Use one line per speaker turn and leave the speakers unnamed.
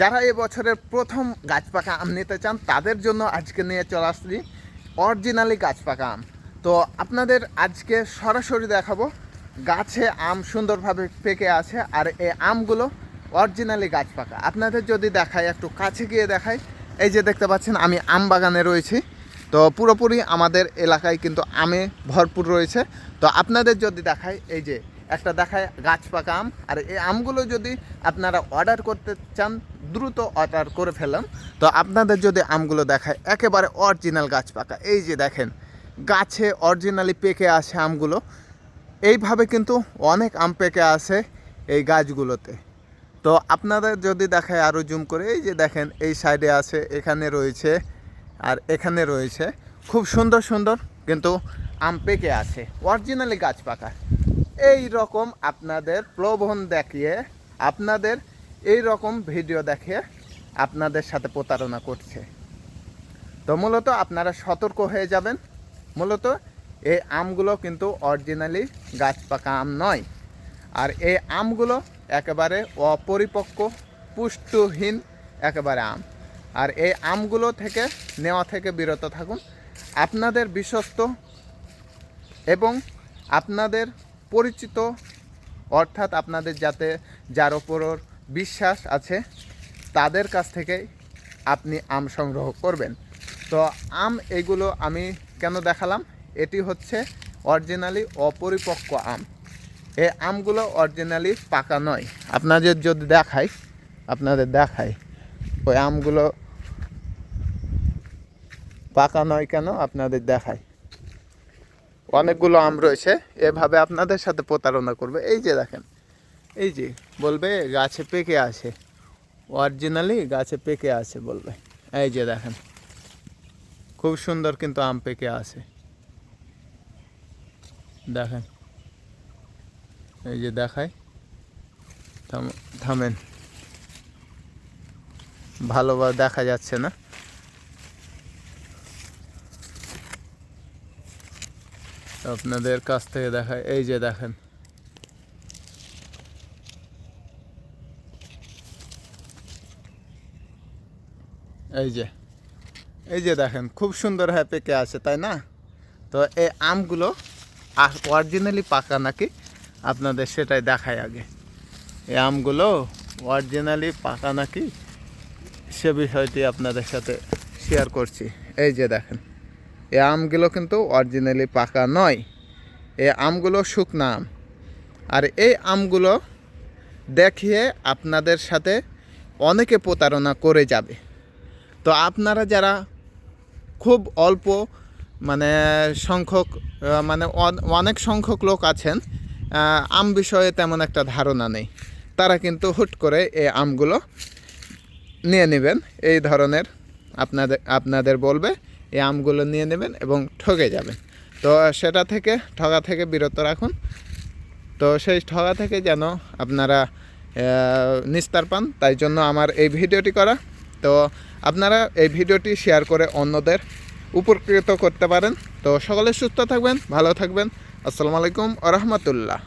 যারা এই বছরের প্রথম গাছ পাকা আম নিতে চান, তাদের জন্য আজকে নিয়ে চলে আসছি অরিজিনালি গাছ পাকা আম। তো আপনাদের আজকে সরাসরি দেখাবো, গাছে আম সুন্দরভাবে পেকে আছে আর এই আমগুলো অরিজিনালি গাছ পাকা আপনাদের যদি দেখায় একটু কাছে গিয়ে দেখাই। এই যে দেখতে পাচ্ছেন, আমি আম বাগানে রয়েছি। তো পুরোপুরি আমাদের এলাকায় কিন্তু আমে ভরপুর রয়েছে। তো আপনাদের যদি দেখায় এই যে একটা দেখায় গাছ পাকা আম। আর এই আমগুলো যদি আপনারা অর্ডার করতে চান, দ্রুত অর্ডার করে ফেলাম তো আপনাদের যদি আমগুলো দেখায়, একেবারে অরিজিনাল গাছ পাকা। এই যে দেখেন, গাছে অরিজিনালি পেকে আসে আমগুলো। এইভাবে কিন্তু অনেক আম পেকে আসে এই গাছগুলোতে। তো আপনাদের যদি দেখায় আরও জুম করে, এই যে দেখেন, এই সাইডে আছে, এখানে রয়েছে, আর এখানে রয়েছে। খুব সুন্দর সুন্দর কিন্তু আম পেকে আছে অরিজিনালি গাছ পাকা। এই রকম আপনাদের প্রলোভন দেখিয়ে, আপনাদের এই রকম ভিডিও দেখে আপনাদের সাথে প্রতারণা করছে। তো মূলত আপনারা সতর্ক হয়ে যাবেন। মূলত এই আমগুলো কিন্তু অরিজিনালি গাছ পাকা আম নয়। আর এই আমগুলো একেবারে অপরিপক্ক, পুষ্টহীন একেবারে আম। আর এই আমগুলো থেকে, নেওয়া থেকে বিরত থাকুন। আপনাদের বিশ্বস্ত এবং আপনাদের পরিচিত, অর্থাৎ আপনাদের যাতে যার ওপর বিশ্বাস আছে, তাদের কাছ থেকে আপনি আম সংগ্রহ করবেন। তো আম এগুলো আমি কেন দেখালাম? এটি হচ্ছে অরিজিনালি অপরিপক্ক আম। এই আমগুলো অরিজিনালি পাকা নয়। আপনাদের যদি দেখাই, আপনাদের দেখাই, ওই আমগুলো পাকা নয় কেন? আপনাদের দেখাই। অনেকগুলো আম রয়েছে, এভাবে আপনাদের সাথে প্রতারণা করবে। এই যে দেখেন, এই যে বলবে গাছে পেকে আছে অরিজিনালি গাছে পেকে আছে বলবে। এই যে দেখেন, খুব সুন্দর কিন্তু আম পেকে আছে। দেখেন, এই যে থাম- থামেন। ভালোভাবে দেখা যাচ্ছে না। আপনাদের কাছ থেকে দেখায় এই যে দেখেন। এই যে। এই যে দেখেন, খুব সুন্দর হ্যাঁ পেকে আছে, তাই না? তো এই আমগুলো অরিজিনালি পাকা নাকি? আপনাদের সেটাই দেখায় আগে। এই আমগুলো অরিজিনালি পাকা নাকি? সে বিষয়টি আপনাদের সাথে শেয়ার করছি। এই যে দেখেন। এই আমগুলো কিন্তু অরিজিনালি পাকা নয়। এই আমগুলো শুকনা আম। আর এই আমগুলো দেখিয়ে আপনাদের সাথে অনেকে প্রতারণা করে যাবে। তো আপনারা যারা খুব অল্প মানে সংখ্যক মানে অন- অনেক সংখ্যক লোক আছেন আম বিষয়ে তেমন একটা ধারণা নেই। তারা কিন্তু হুট করে এই আমগুলো নিয়ে নেবেন। এই ধরনের আপনাদের আপনাদের বলবে। এই আমগুলো নিয়ে নেবেন এবং ঠকে যাবেন। তো সেটা থেকে, ঠগা থেকে বিরত রাখুন। তো সেই ঠগা থেকে যেন আপনারা নিস্তার পান। তাই জন্য আমার এই ভিডিওটি করা। তো আপনারা এই ভিডিওটি শেয়ার করে অন্যদের উপকৃত করতে পারেন। তো সকলে সুস্থ থাকবেন, ভালো থাকবেন। আসসালামু আলাইকুম আ রহমতুল্লাহ।